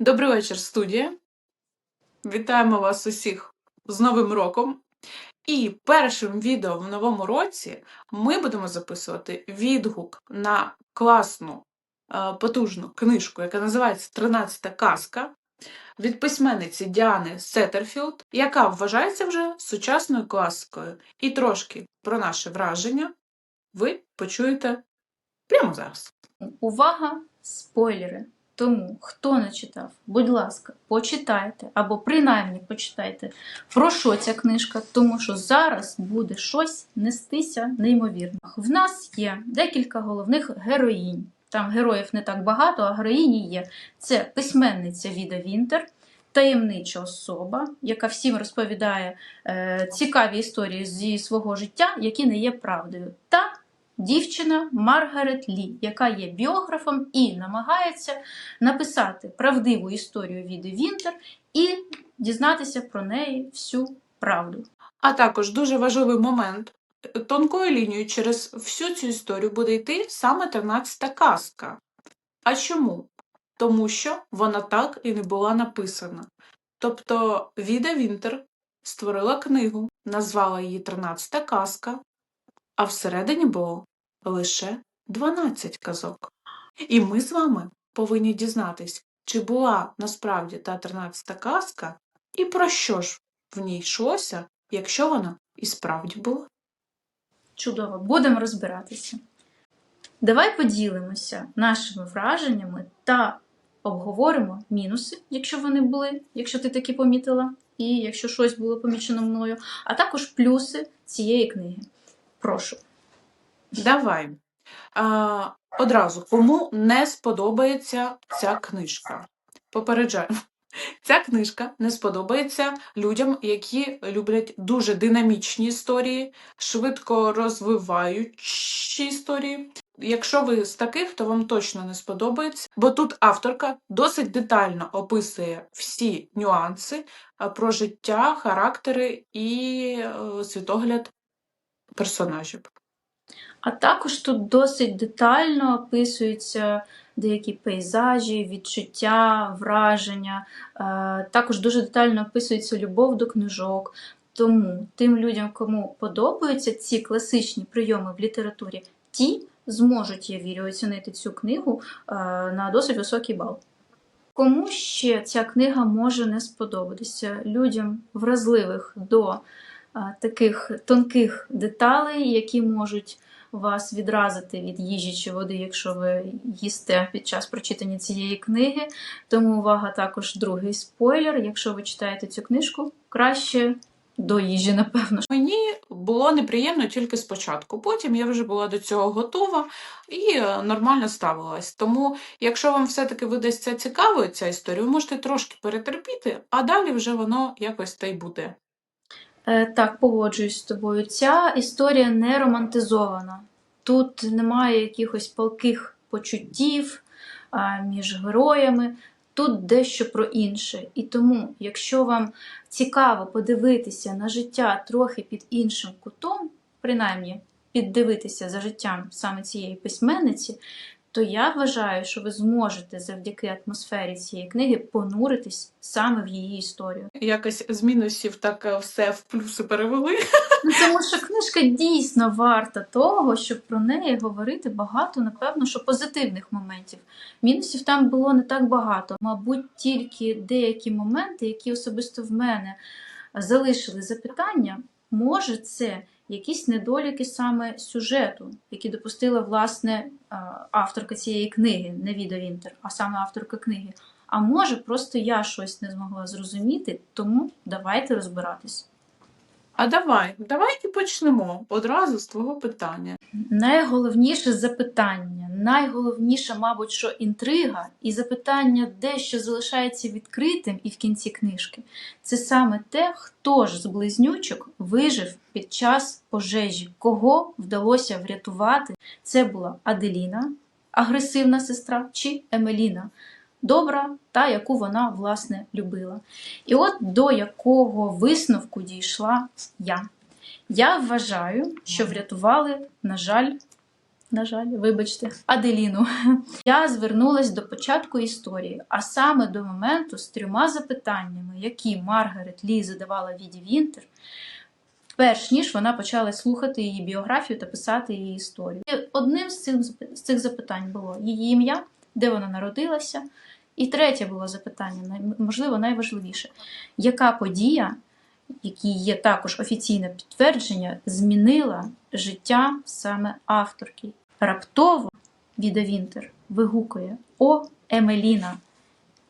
Добрий вечір, студія. Вітаємо вас усіх з Новим роком. І першим відео в новому році ми будемо записувати відгук на класну, е, потужну книжку, яка називається «Тринадцята казка від письменниці Діани Сеттерфілд, яка вважається вже сучасною класикою. І трошки про наше враження ви почуєте прямо зараз. Увага, спойлери! Тому, хто не читав, будь ласка, почитайте або принаймні почитайте, про що ця книжка, тому що зараз буде щось нестися неймовірно. В нас є декілька головних героїнь. Там героїв не так багато, а героїні є. Це письменниця Віда Вінтер, таємнича особа, яка всім розповідає е, цікаві історії зі свого життя, які не є правдою. Та дівчина Маргарет Лі, яка є біографом і намагається написати правдиву історію Віди Вінтер і дізнатися про неї всю правду. А також дуже важливий момент. Тонкою лінією через всю цю історію буде йти саме 13-та казка. А чому? Тому що вона так і не була написана. Тобто Віда Вінтер створила книгу, назвала її 13-та казка, а всередині було лише 12 казок. І ми з вами повинні дізнатись, чи була насправді та 13-та казка, і про що ж в ній йшлося, якщо вона і справді була. Чудово, будемо розбиратися. Давай поділимося нашими враженнями та обговоримо мінуси, якщо вони були, якщо ти таки помітила, і якщо щось було помічено мною, а також плюси цієї книги. Прошу. Давай. А, одразу, кому не сподобається ця книжка? Попереджаю. Ця книжка не сподобається людям, які люблять дуже динамічні історії, швидко розвиваючі історії. Якщо ви з таких, то вам точно не сподобається, бо тут авторка досить детально описує всі нюанси про життя, характери і е, світогляд персонажів. А також тут досить детально описуються деякі пейзажі, відчуття, враження. Е, Також дуже детально описується любов до книжок. Тому тим людям, кому подобаються ці класичні прийоми в літературі, ті зможуть, я вірю, оцінити цю книгу е, на досить високий бал. Кому ще ця книга може не сподобатися? Людям вразливих до таких тонких деталей, які можуть вас відразити від їжі чи води, якщо ви їсте під час прочитання цієї книги. Тому увага також другий спойлер. Якщо ви читаєте цю книжку, краще до їжі, напевно. Мені було неприємно тільки спочатку. Потім я вже була до цього готова і е, нормально ставилась. Тому, якщо вам все-таки видасться цікавою ця історія, ви можете трошки перетерпіти, а далі вже воно якось та й буде. Е, Так, погоджуюсь з тобою. Ця історія не романтизована. Тут немає якихось палких почуттів між героями. Тут дещо про інше. І тому, якщо вам цікаво подивитися на життя трохи під іншим кутом, принаймні піддивитися за життям саме цієї письменниці, то я вважаю, що ви зможете завдяки атмосфері цієї книги понуритись саме в її історію. Якось з мінусів так е, все в плюси перевели. Ну, тому що книжка дійсно варта того, щоб про неї говорити багато, напевно, що позитивних моментів. Мінусів там було не так багато. Мабуть, тільки деякі моменти, які особисто в мене залишили запитання, може, це якісь недоліки саме сюжету, які допустила власне авторка цієї книги, не Віда Вінтер, а саме авторка книги. А може, просто я щось не змогла зрозуміти, тому давайте розбиратись. А давай, давай і почнемо одразу з твого питання. Найголовніше запитання, найголовніша, мабуть, що інтрига і запитання, дещо залишається відкритим і в кінці книжки, це саме те, хто ж з близнючок вижив під час пожежі, кого вдалося врятувати. Це була Аделіна, агресивна сестра, чи Емеліна, добра, та яку вона власне любила. І от до якого висновку дійшла я. Я вважаю, що врятували, на жаль, на жаль, вибачте, Аделіну. Я звернулася до початку історії, а саме до моменту з трьома запитаннями, які Маргарет Лі задавала Віді Вінтер, перш ніж вона почала слухати її біографію та писати її історію. І одним з цих, запитань було її ім'я, де вона народилася. І третє було запитання, можливо, найважливіше. Яка подія, якій є також офіційне підтвердження, змінила життя саме авторки? Раптово Віда Вінтер вигукує О, Емеліна!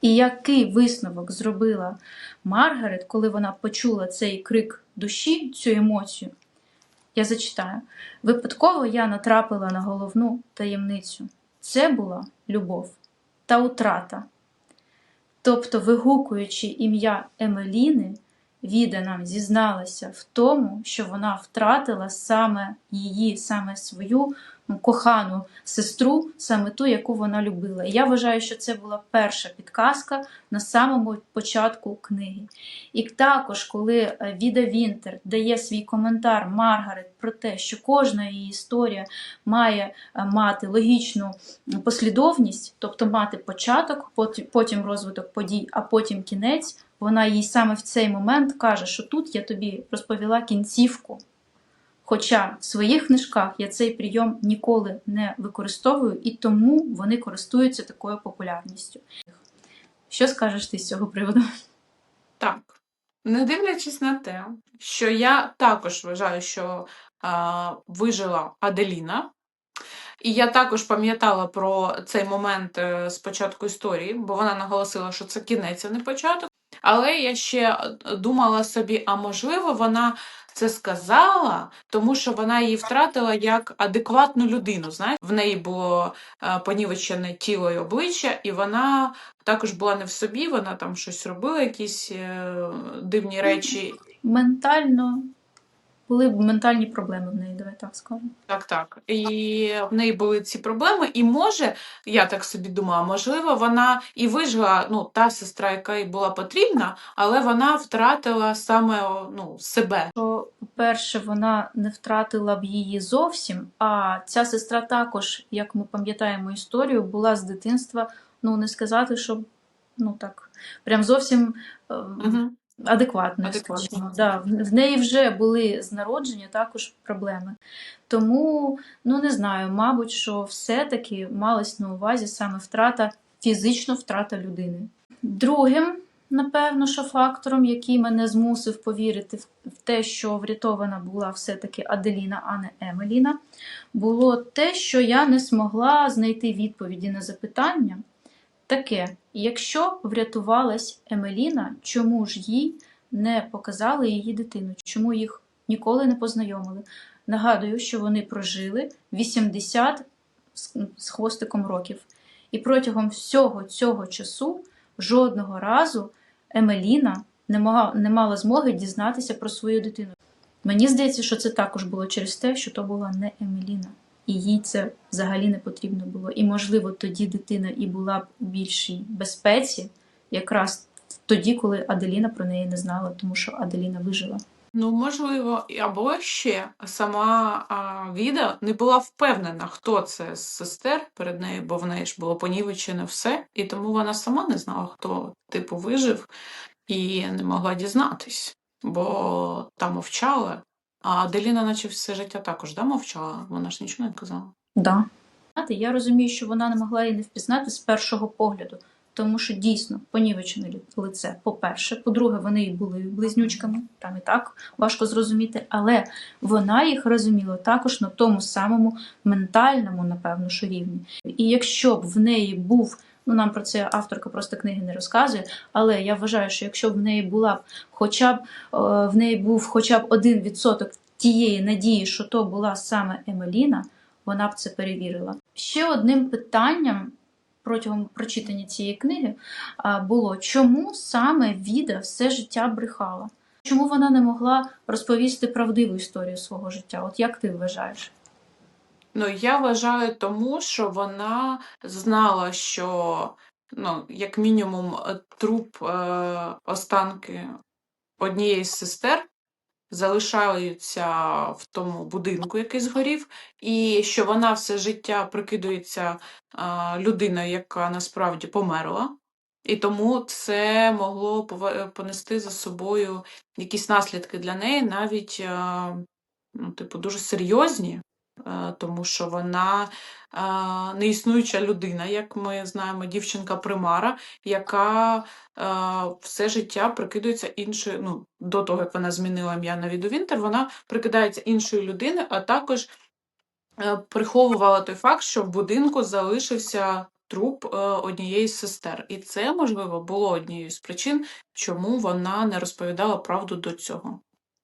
І який висновок зробила Маргарет, коли вона почула цей крик душі, цю емоцію? Я зачитаю. Випадково я натрапила на головну таємницю. Це була любов та утрата. Тобто, вигукуючи ім'я Емеліни, Віда нам зізналася в тому, що вона втратила саме її, саме свою ну, кохану сестру, саме ту, яку вона любила. І я вважаю, що це була перша підказка на самому початку книги. І також, коли е, Віда Вінтер дає свій коментар Маргарет про те, що кожна її історія має е, мати логічну послідовність, тобто мати початок, потім- потім розвиток подій, а потім кінець, вона їй саме в цей момент каже, що тут я тобі розповіла кінцівку. Хоча в своїх книжках я цей прийом ніколи не використовую, і тому вони користуються такою популярністю. Що скажеш ти з цього приводу? Так. Не дивлячись на те, що я також вважаю, що а, вижила Аделіна, і я також пам'ятала про цей момент е, з початку історії, бо вона наголосила, що це кінець, а не початок. Але я ще е, думала собі, а можливо, вона це сказала, тому що вона її втратила як адекватну людину. Знаєш, в неї було е, понівечене тіло і обличчя, і вона також була не в собі, вона там щось робила, якісь е, дивні речі. Ментально були ментальні проблеми в неї, давай так скажемо. Так, так. І в неї були ці проблеми, і може, я так собі думала, можливо, вона і вижила, ну, та сестра, яка їй була потрібна, але вона втратила саме ну, себе. Що, по-перше, вона не втратила б її зовсім, а ця сестра також, як ми пам'ятаємо історію, була з дитинства, ну не сказати, що ну так, прям зовсім Угу. Адекватною, Адекватно. скажімо. Да, в неї вже були з народження також проблеми. Тому, ну не знаю, мабуть, що все-таки малась на увазі саме втрата, фізична втрата людини. Другим, напевно, що фактором, який мене змусив повірити в те, що врятована була все-таки Аделіна, а не Емеліна, було те, що я не змогла знайти відповіді на запитання. Таке, якщо врятувалась Емеліна, чому ж їй не показали її дитину? Чому їх ніколи не познайомили? Нагадую, що вони прожили 80 з- хвостиком років. І протягом всього цього часу жодного разу Емеліна не мала змоги дізнатися про свою дитину. Мені здається, що це також було через те, що то була не Емеліна. І їй це взагалі не потрібно було. І, можливо, тоді дитина і була б у більшій безпеці, якраз тоді, коли Аделіна про неї не знала, тому що Аделіна вижила. Ну, можливо, або ще сама а, Віда не була впевнена, хто це з сестер перед нею, бо в неї ж було понівечене все, і тому вона сама не знала, хто типу вижив, і не могла дізнатись, бо там мовчала. А Аделіна, наче все життя також да, мовчала, вона ж нічого не казала. Да. Знаєте, Я розумію, що вона не могла її не впізнати з першого погляду, тому що дійсно понівечене лице, по-перше. По-друге, вони і були близнючками, там і так важко зрозуміти, але вона їх розуміла також на тому самому ментальному, напевно, що рівні. І якщо б в неї був, ну нам про це авторка просто книги не розказує, але я вважаю, що якщо б в неї була хоча б е, в неї був хоча б один відсоток тієї надії, що то була саме Емеліна, вона б це перевірила. Ще одним питанням протягом прочитання цієї книги було, чому саме Віда все життя брехала? Чому вона не могла розповісти правдиву історію свого життя? От як ти вважаєш? Ну, я вважаю тому, що вона знала, що, ну, як мінімум, е, труп е, останки однієї з сестер залишаються в тому будинку, який згорів, і що вона все життя прикидується а, людиною, яка насправді померла. І тому це могло пове- понести за собою якісь наслідки для неї, навіть а, ну, типу, дуже серйозні, е, тому що вона неіснуюча людина, як ми знаємо, дівчинка-примара, яка е, все життя прикидується іншою. Ну, до того, як вона змінила ім'я на Віду Вінтер, вона прикидається іншою людиною, а також е, приховувала той факт, що в будинку залишився труп е, однієї з сестер. І це, можливо, було однією з причин, чому вона не розповідала правду до цього.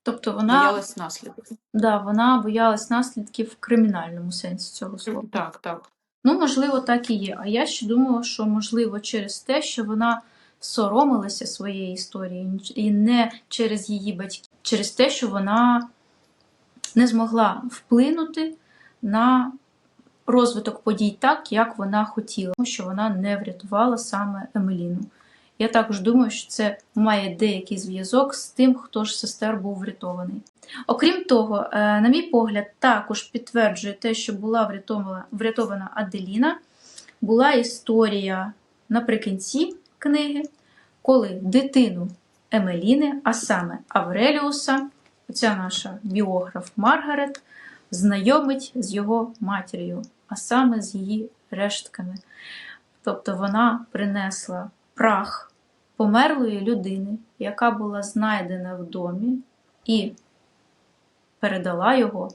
Тобто вона, Боялась наслідків. да, вона боялась наслідків в кримінальному сенсі цього слова. Так, так. Ну, можливо, так і є. А я ще думала, що можливо через те, що вона соромилася своєї історії, і не через її батьків, через те, що вона не змогла вплинути на розвиток подій так, як вона хотіла, тому що вона не врятувала саме Емеліну. Я також думаю, що це має деякий зв'язок з тим, хто ж сестер був врятований. Окрім того, е, на мій погляд, також підтверджує те, що була врятована, Аделіна, була історія наприкінці книги, коли дитину Емеліни, а саме Авреліуса, оця наша біограф Маргарет, знайомить з його матір'ю, а саме з її рештками. Тобто вона принесла прах померлої людини, яка була знайдена в домі, і передала його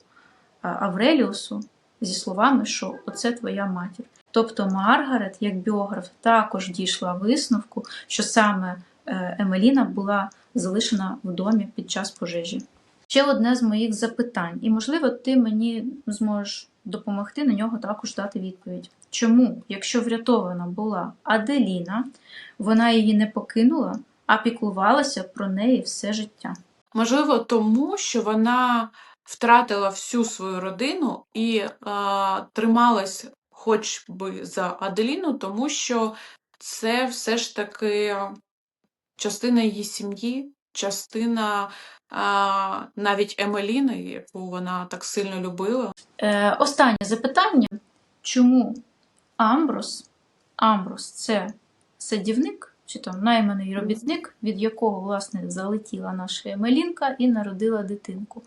Авреліусу зі словами, що оце твоя матір. Тобто Маргарет, як біограф, також дійшла висновку, що саме е, Емеліна була залишена в домі під час пожежі. Ще одне з моїх запитань, і, можливо, ти мені зможеш допомогти на нього також дати відповідь. Чому, якщо врятована була Аделіна, вона її не покинула, а піклувалася про неї все життя? Можливо, тому що вона втратила всю свою родину і е, трималась хоч би за Аделіну, тому що це все ж таки частина її сім'ї, частина е, навіть Емеліни, яку вона так сильно любила. Е, останнє запитання: чому Амброс? Амброс це садівник чи там найманий робітник, від якого, власне, залетіла наша Емелінка і народила дитинку.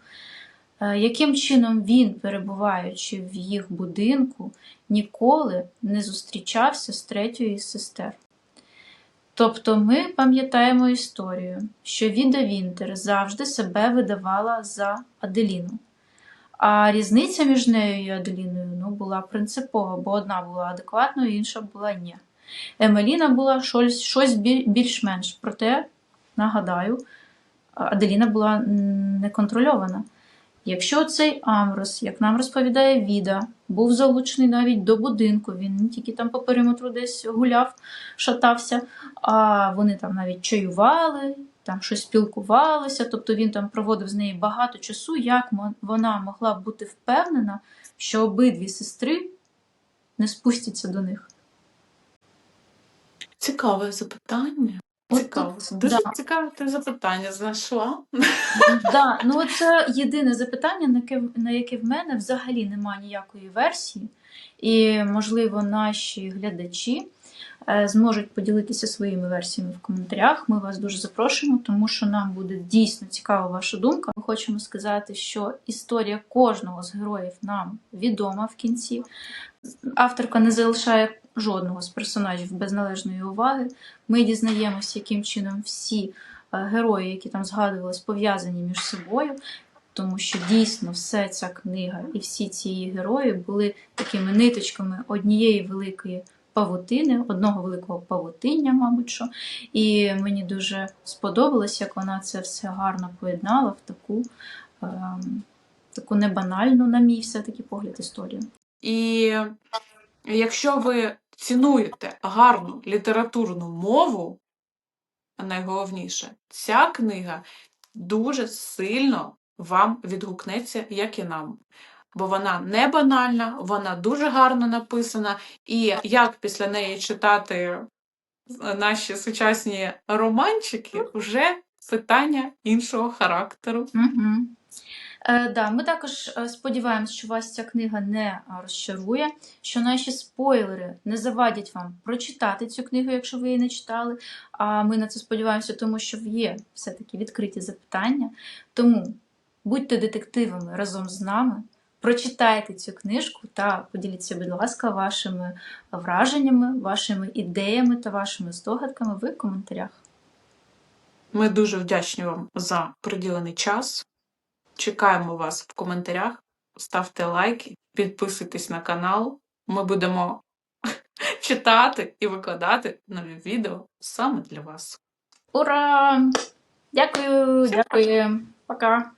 Е, яким чином він, перебуваючи в їх будинку, ніколи не зустрічався з третьою із сестер? Тобто ми пам'ятаємо історію, що Віда Вінтер завжди себе видавала за Аделіну. А різниця між нею і Аделіною ну, була принципова, бо одна була адекватною, інша була ні. Емеліна була щось, щось більш-менш. Проте, нагадаю, Аделіна була неконтрольована. Якщо цей Амрос, як нам розповідає Віда, був залучений навіть до будинку, він не тільки там по периметру десь гуляв, шатався, а вони там навіть чаювали, там щось спілкувалися, тобто він там проводив з нею багато часу, як вона могла бути впевнена, що обидві сестри не спустяться до них. Цікаве запитання. Цікаво. Дуже да. цікаве ти запитання знайшла. Да, ну це єдине запитання, на яке, на яке в мене взагалі немає ніякої версії, і, можливо, наші глядачі е, зможуть поділитися своїми версіями в коментарях. Ми вас дуже запрошуємо, тому що нам буде дійсно цікава ваша думка. Ми хочемо сказати, що історія кожного з героїв нам відома в кінці. Авторка не залишає жодного з персонажів без належної уваги. Ми дізнаємося, яким чином всі е, герої, які там згадувались, пов'язані між собою, тому що дійсно все ця книга і всі ці її герої були такими ниточками однієї великої павутини, одного великого павутиння, мабуть. що. І мені дуже сподобалось, як вона це все гарно поєднала в таку, ем, таку небанальну, на мій все-таки погляд, історію. І якщо ви цінуєте гарну літературну мову, а найголовніше, ця книга дуже сильно вам відгукнеться, як і нам. Бо вона не банальна, вона дуже гарно написана, і як після неї читати е, наші сучасні романчики, вже питання іншого характеру. Угу. Е, да, ми також е, сподіваємось, що вас ця книга не е, розчарує, що наші спойлери не завадять вам прочитати цю книгу, якщо ви її не читали. А ми на це сподіваємося, тому що є все-таки відкриті запитання. Тому будьте детективами разом з нами. Прочитайте цю книжку та поділіться, будь ласка, вашими враженнями, вашими ідеями та вашими здогадками в коментарях. Ми дуже вдячні вам за приділений час. Чекаємо вас в коментарях. Ставте лайки, підписуйтесь на канал. Ми будемо читати і викладати нові відео саме для вас. Ура! Дякую, Всім дякую. Пока.